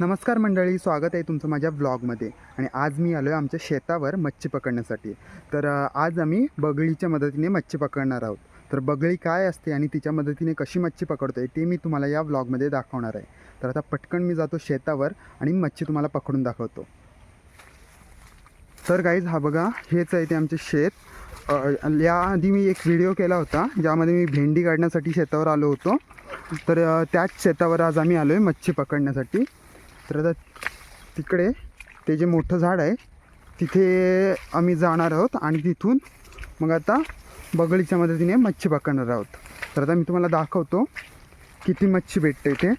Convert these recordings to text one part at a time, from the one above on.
नमस्कार मंडळी स्वागत आहे तुमचं माझ्या ब्लॉगमध्ये आणि आज मी आलो आहे आमच्या शेतावर मच्छी पकडण्यासाठी. तर आज आम्ही बगळीच्या मदतीने मच्छी पकडणार आहोत. तर बगळी काय असते आणि तिच्या मदतीने कशी मच्छी पकडतोय ते मी तुम्हाला या ब्लॉगमध्ये दाखवणार आहे. तर आता पटकन मी जातो शेतावर आणि मच्छी तुम्हाला पकडून दाखवतो. तर गाईज हा बघा हेच आहे ते आमचे शेत. याआधी मी एक व्हिडिओ केला होता ज्यामध्ये मी भेंडी काढण्यासाठी शेतावर आलो होतो. तर त्याच शेतावर आज आम्ही आलो आहे मच्छी पकडण्यासाठी. तर आता तिकडे ते जे मोठं झाड आहे तिथे आम्ही जाणार आहोत आणि तिथून मग आता बगळीच्या मदतीने मच्छी पकडणार आहोत. तर आता मी तुम्हाला दाखवतो किती मच्छी भेटते ते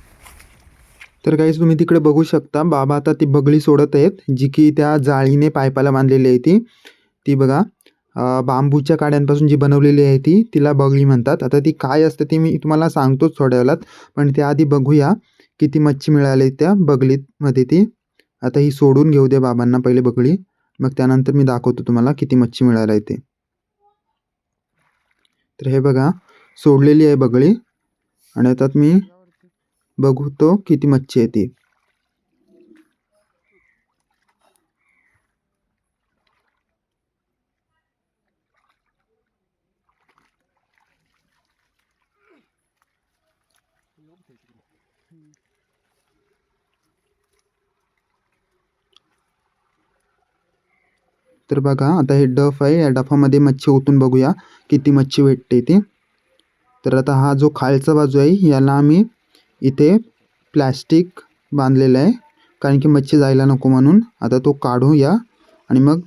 तर काहीच तुम्ही तिकडे बघू शकता बाबा आता ती बगळी सोडत आहेत जी की त्या जाळीने पायपाला बांधलेली आहे ती. ती बघा बांबूच्या काड्यांपासून जी बनवलेली आहे ती तिला बगळी म्हणतात. आता ती काय असते ती मी तुम्हाला सांगतोच थोड्या वेळात पण त्याआधी बघूया. किती मच्छी मिळाली त्या बगलीमध्ये ती? आता ही सोडून घेऊ दे बाबांना पहिले बगळी मग त्यानंतर मी दाखवतो तुम्हाला किती मच्छी मिळाली ते. तर हे बघा सोडलेली आहे बगळी आणि आता मी बघतो किती मच्छी आहे ती. तर बघा आता हे डफ आहे. या डफामध्ये मच्छी ओतून बघूया किती मच्छी भेटते ती. तर आता हा जो खालचा बाजू आहे याला आम्ही इथे प्लॅस्टिक बांधलेलं आहे. कारण की मच्छी जायला नको म्हणून. आता तो काढूया आणि मग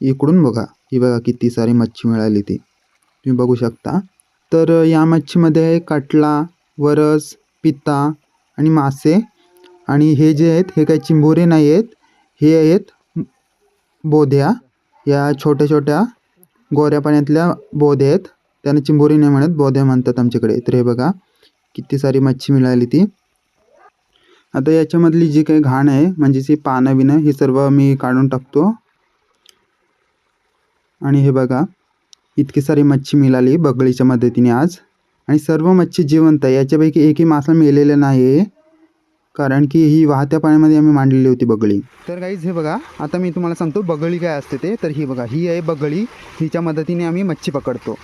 इकडून बघा. ही बघा किती सारी मच्छी मिळाली ती. तुम्ही बघू शकता. तर या मच्छीमध्ये आहे कटला वरस पिता आणि मासे. आणि हे जे आहेत हे काही चिंबोरे नाही आहेत. हे आहेत बोध्या. या छोट्या छोट्या गोऱ्या पाण्यातल्या बोध्या आहेत. त्यांना चिंबोरी नाही म्हणत बोध्या म्हणतात आमच्याकडे. तर हे बघा किती सारी मच्छी मिळाली ती. आता याच्यामधली जी काही घाण आहे म्हणजे जी पानं बिनं हे सर्व मी काढून टाकतो. आणि हे बघा इतकी सारी मच्छी मिळाली बगळीच्या मदतीने आज. आणि सर्व मच्छी जिवंत आहे. याच्यापैकी एकही मासा मेलेलं नाही आहे कारण की ही वाहत्या पाण्यामध्ये आम्ही मांडलेली होती बगळी. तर काहीच हे बघा आता मी तुम्हाला सांगतो बगळी काय असते ते. तर ही बघा ही आहे बगळी हिच्या मदतीने आम्ही मच्छी पकडतो.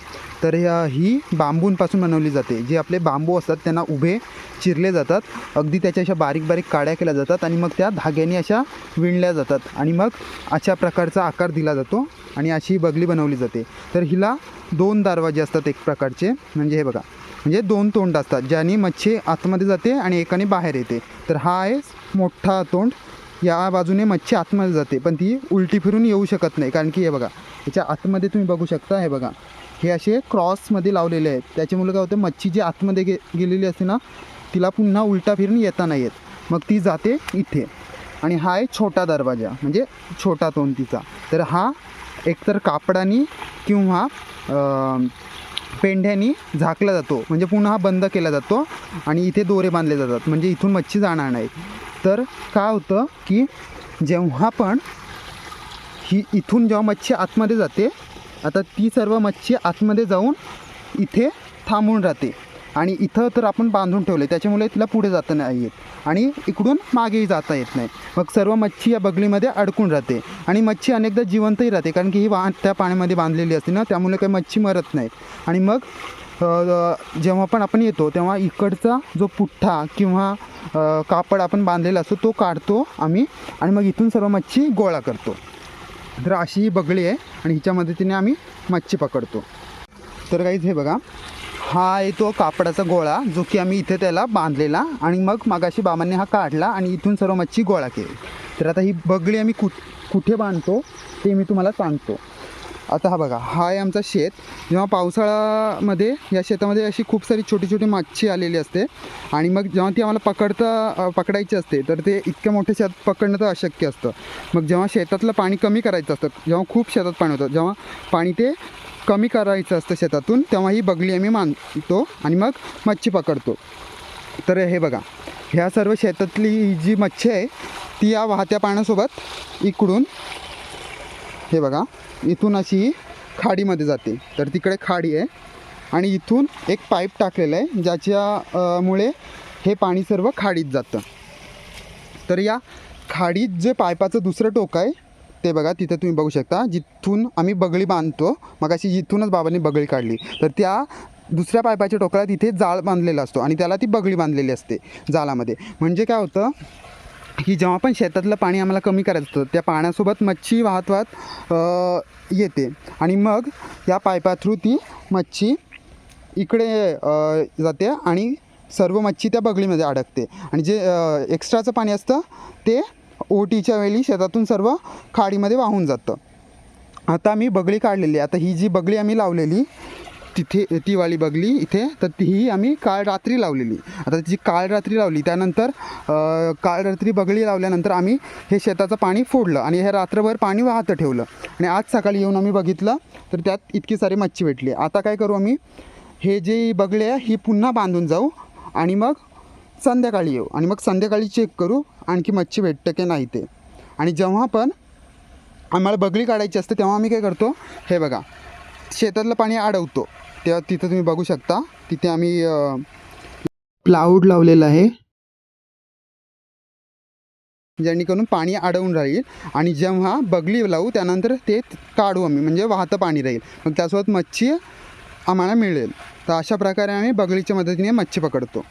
तर ही बांबूंपासून बनवली जाते. जे आपले बांबू असतात त्यांना उभे चिरले जातात. अगदी त्याच्या अशा बारीक बारीक काड्या केल्या जातात आणि मग त्या धाग्याने अशा विणल्या जातात. आणि मग अशा प्रकारचा आकार दिला जातो आणि अशी बगली बनवली जाते. तर हिला दोन दरवाजे असतात एक प्रकारचे. म्हणजे हे बघा म्हणजे दोन तोंड असतात. ज्याने मच्छी आतमध्ये जाते आणि एकाने बाहेर येते. तर हा आहे मोठा तोंड. या बाजूने मच्छी आतमध्ये जाते. पण ती उलटी फिरून येऊ शकत नाही. कारण की हे बघा याच्या आतमध्ये तुम्ही बघू शकता हे बघा. हे असे क्रॉसमध्ये लावलेले आहेत. त्याच्यामुळे काय होतं मच्छी जी आतमध्ये गे गेलेली असते ना तिला पुन्हा उलटा फिरून येता नाही येत. मग ती जाते इथे. आणि हा आहे छोटा दरवाजा म्हणजे छोटा तोंड तिचा. तर हा एकतर कापडाने किंवा पेंढ्यानी झाकला जातो. म्हणजे पुन्हा बंद केला जातो आणि इथे दोरे बांधले जातात. म्हणजे इथून मच्छी जाणार नाही. तर काय होतं की जेव्हा पण ही इथून जेव्हा मच्छी आतमध्ये जाते आता ती सर्व मच्छी आतमध्ये जाऊन इथे थांबून राहते. आणि इथं तर आपण बांधून ठेवले त्याच्यामुळे तिला पुढे जाता नाही येत. आणि इकडून मागेही जाता येत नाही. मग सर्व मच्छी या बगलीमध्ये अडकून राहते. आणि मच्छी अनेकदा जिवंतही राहते. कारण की ही वा त्या पाण्यामध्ये बांधलेली असते ना त्यामुळे काही मच्छी मरत नाही आणि मग जेव्हा पण आपण येतो तेव्हा इकडचा जो पुठ्ठा किंवा कापड आपण बांधलेला असतो तो काढतो आम्ही. आणि मग इथून सर्व मच्छी गोळा करतो. तर अशी ही बगळी आहे. आणि हिच्या मदतीने आम्ही मच्छी पकडतो. तर काहीच हे बघा. हा आहे तो कापडाचा गोळा जो की आम्ही इथे त्याला बांधलेला आणि मग मागाशी बाबांनी हा काढला आणि इथून सर्व मच्छी गोळा केली. तर आता ही बगळी आम्ही कुठ कुठे बांधतो ते मी तुम्हाला सांगतो. आता हा बघा हा आहे आमचा शेत. जेव्हा पावसाळ्यामध्ये या शेतामध्ये अशी खूप सारी छोटी छोटी मच्छी आलेली असते आणि मग जेव्हा ती आम्हाला पकडता पकडायची असते तर ते इतक्या मोठ्या शेत पकडणं तर अशक्य असतं. मग जेव्हा शेतातलं पाणी कमी करायचं असतं जेव्हा खूप शेतात पाणी होतं जेव्हा पाणी ते कमी करायचं असतं शेतातून तेव्हा ही बगली आम्ही मानतो आणि मग मच्छी पकडतो. तर हे बघा ह्या सर्व शेतातली जी मच्छी आहे ती या वाहत्या पाण्यासोबत इकडून हे बघा इथून अशी खाडीमध्ये जाते. तर तिकडे खाडी आहे आणि इथून एक पाईप टाकलेला आहे ज्याच्या मुळे हे पाणी सर्व खाडीत जातं. तर या खाडीत जे पायपाचं दुसरं टोक आहे ते बघा तिथं तुम्ही बघू शकता जिथून आम्ही बगळी बांधतो मग अशी जिथूनच बाबांनी बगळी काढली. तर त्या दुसऱ्या पायपाच्या टोकाला तिथे जाळ बांधलेला असतो आणि त्याला ती बगळी बांधलेली असते जाळामध्ये. म्हणजे काय होतं की जेव्हा पण शेतातलं पाणी आम्हाला कमी करायचं असतं त्या पाण्यासोबत मच्छी वाहत वाहत येते. आणि मग या पायपा थ्रू ती मच्छी इकडे जाते आणि सर्व मच्छी त्या बगळीमध्ये अडकते. आणि जे एक्स्ट्राचं पाणी असतं ते ओटीच्या वेळी शेतातून सर्व खाडीमध्ये वाहून जातं. आता आम्ही बगळी काढलेली आहे. आता ही जी बगळी आम्ही लावलेली तिथे ती वाली बगली इथे तर तीही आम्ही काल रात्री लावलेली. आता जी काल रात्री लावली त्यानंतर काळ काल रात्री बगळी लावल्यानंतर आम्ही हे शेताचं पाणी फोडलं आणि हे रात्रभर पाणी वाहतं ठेवलं. आणि आज सकाळी येऊन आम्ही बघितलं तर त्यात इतकी सारी मच्छी भेटली. आता काय करू आम्ही? हे जे बगळे आहे ही पुन्हा बांधून जाऊ आणि मग संध्याकाळी येऊ. आणि मग संध्याकाळी चेक करू आणखी मच्छी भेटतं की नाही ते. आणि जेव्हा पण आम्हाला बगळी काढायची असते तेव्हा आम्ही काय करतो हे बघा शेतातलं पाणी अडवतो तेव्हा तिथं तुम्ही बघू शकता तिथे आम्ही प्लाऊड लावलेलं आहे. जेणेकरून पाणी अडवून राहील. आणि जेव्हा बगली लावू त्यानंतर ते काढू आम्ही म्हणजे वाहतं पाणी राहील. मग त्यासोबत मच्छी आम्हाला मिळेल. तर अशा प्रकारे आम्ही बगळीच्या मदतीने मच्छी पकडतो.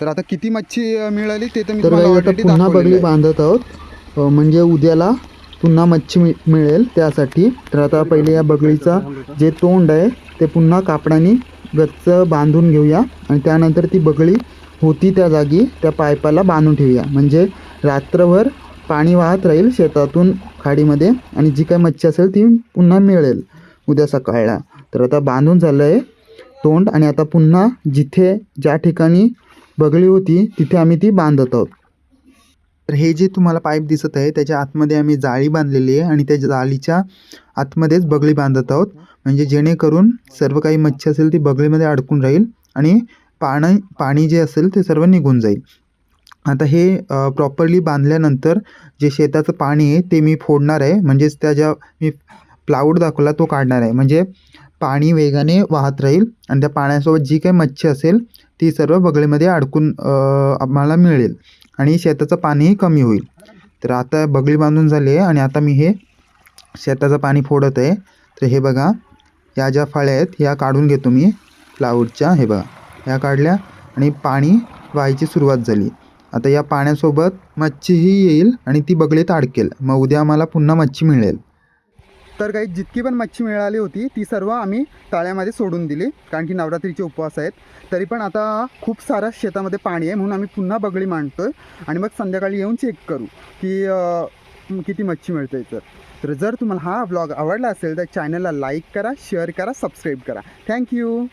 तर आता किती मच्छी मिळाली ते तर मी आता पुन्हा बगली. बांधत आहोत. म्हणजे उद्याला पुन्हा मच्छी मिळेल त्यासाठी. तर आता पहिले या बगळीचा जे तोंड आहे ते पुन्हा कापडाने गच्च बांधून घेऊया. आणि त्यानंतर ती बगळी होती त्या जागी त्या पायपाला बांधून ठेवूया. म्हणजे रात्रभर पाणी वाहत राहील शेतातून खाडीमध्ये आणि जी काही मच्छी असेल ती पुन्हा मिळेल उद्या सकाळला. तर आता बांधून झालं आहे तोंड आणि आता पुन्हा जिथे ज्या ठिकाणी बगळी होती तिथे आम्ही ती बांधत आहोत. तर हे जे तुम्हाला पाईप दिसत आहे त्याच्या आतमध्ये आम्ही जाळी बांधलेली आहे आणि त्या जाळीच्या आतमध्येच बगळी बांधत आहोत. म्हणजे जेणेकरून सर्व काही मच्छी असेल ती बगळीमध्ये अडकून राहील आणि पाणी पाणी जे असेल ते सर्व निघून जाईल. आता हे प्रॉपरली बांधल्यानंतर जे शेताचं पाणी आहे ते मी फोडणार आहे. म्हणजेच त्या ज्या मी प्लाऊड दाखवला तो काढणार आहे. म्हणजे पाणी वेगाने वाहत राहील आणि त्या पाण्यासोबत जी काही मच्छी असेल ती सर्व बगळीमध्ये अडकून आम्हाला मिळेल आणि शेताचं पाणीही कमी होईल. तर आता बगळी बांधून झाली आहे आणि आता मी हे शेताचं पाणी फोडत आहे. तर हे बघा या ज्या फळ्या आहेत ह्या काढून घेतो मी प्लाऊडच्या हे बघा ह्या काढल्या आणि पाणी व्हायची सुरुवात झाली. आता या पाण्यासोबत मच्छीही येईल आणि ती बगळीत अडकेल. मग उद्या आम्हाला पुन्हा मच्छी मिळेल. तर काही जितकी पण मच्छी मिळाली होती ती सर्व आम्ही तळ्यामध्ये सोडून दिली कारण की नवरात्रीचे उपवास आहेत. तरी पण आता खूप सारं शेतामध्ये पाणी आहे म्हणून आम्ही पुन्हा बगळी मांडतोय. आणि मग संध्याकाळी येऊन चेक करू की किती मच्छी मिळते तर. तर जर तुम्हाला हा ब्लॉग आवडला असेल तर चॅनलला लाईक करा शेअर करा सबस्क्राईब करा. थँक्यू